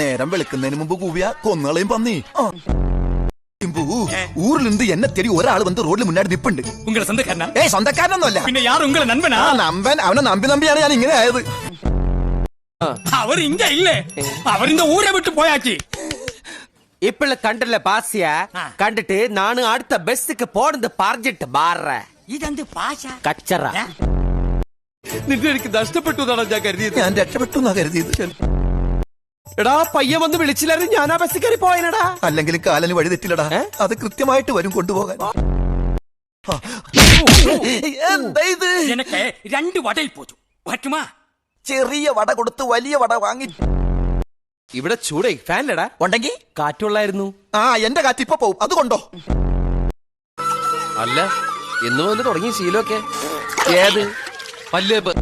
നേരം വെളുക്കുന്നതിന് മുമ്പ് കൂവിയ കൊന്നുകളയും പന്നി ആ. ഇമ്പു, ഊരിലുണ്ട് എന്നെ തെരി ഒരാൾ വന്ന് റോഡിൽ മുന്നാടി നിപ്പുണ്ട് உங்களை சொந்தக்காரனா ഏയ് സ്വന്തക്കാരനൊന്നുമല്ല பின்ன யார் உங்களை நண்பனா ആ നമ്പൻ അവനെ നമ്പി നമ്പിയാണ് ഞാൻ ഇങ്ങനെ ആയത് அவர் இங்க இல்ல அவர் இந்த ஊரை விட்டு போயாச்சு இப்பல கண்டல பாசிய கண்டுட்டு நானும் அடுத்த பஸ்ஸுக்கு போனது പറഞ്ഞിട്ട് മാറ ഇതെന്ത് ഭാഷ കച്ചറ നിന്നെ എനിക്ക് നഷ്ടപ്പെട്ടു എന്നാണ് ഞാൻ കരുതിയത് ഞാൻ രക്ഷപ്പെട്ടു എന്നാ കരുതിയത് എടാ പയ്യ വന്ന് വിളിച്ചില്ലായിരുന്നു ഞാൻ ആ ബസ്സിൽ കയറി പോയനടാ. അല്ലെങ്കിൽ കാലന് വഴി തെറ്റില്ലടാ. അത് കൃത്യമായിട്ട് വരും കൊണ്ടുപോകാൻ. രണ്ട് വടയിൽ പോച്ചു പറ്റുമാ? ചെറിയ വട കൊടുത്ത് വലിയ വട വാങ്ങി. ഇവിടെ ചൂടേ ഫാനിലടാ. ഉണ്ടെങ്കിൽ? കാറ്റുള്ളായിരുന്നു. ആ എന്റെ കാറ്റ് ഇപ്പൊ പോവും. അതുകൊണ്ടോ അല്ല എന്ന് വന്ന് തുടങ്ങി ശീലമൊക്കെ. ഏത്? പല്ലേപ്പ്.